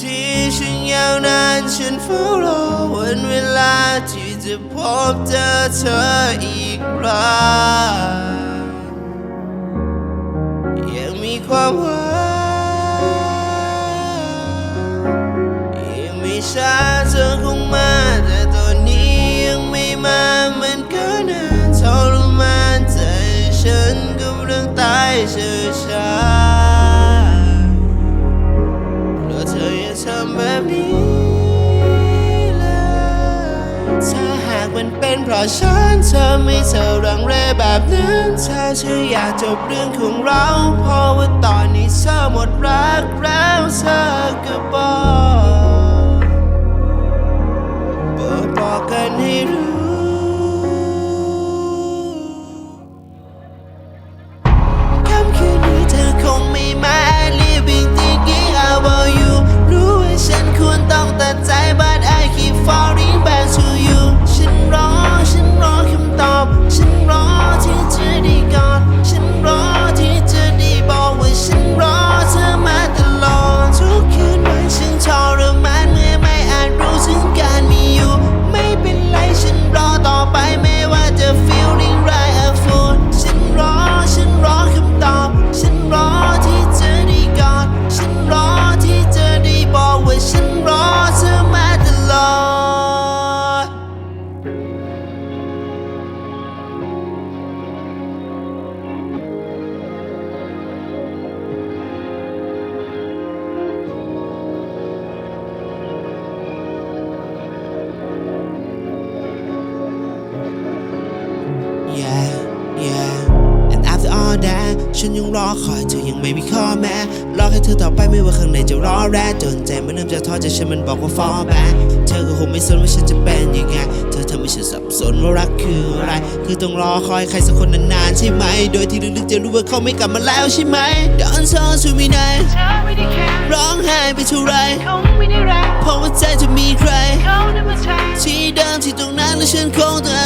ที่ฉันยาวนานฉันเฝ้ารอวันเวลาที่จะพบเจอเธออีกครั้งยังมีความหวังยังไม่ช้ เพราะฉันเธอไม่เธอรังเรแบบนั้นเธอเธออยากจบเรื่องของเราเพราะว่าตอนนี้เธอหมดรักแล้วเธอก็บอกบอกบอกกันให้รู้ ฉันยังรอคอยเธอยังไม่มีข้อแม้รอให้เธอต่อไปไม่ว่าข้างในจะรอแรจนใจมันเริ่มจะท้อใจฉันมันบอกว่า fall back เธอก็คงไม่สนว่าฉันจะเป็นยังไง เธอทำให้ฉันสับสนว่ารักคืออะไร คือต้องรอคอยใครสักคนนานๆใช่ไหม โดยที่ลึกๆจะรู้ว่าเขาไม่กลับมาแล้วใช่ไหม Don't talk to me now เธอไม่ได้แค่ร้องไห้ไปเท่าไรคงไม่ได้รักเพราะว่าใจจะมีใครเขานั้นมาแทนที่เดิมที่ตรงนั้นและฉันคงต้อง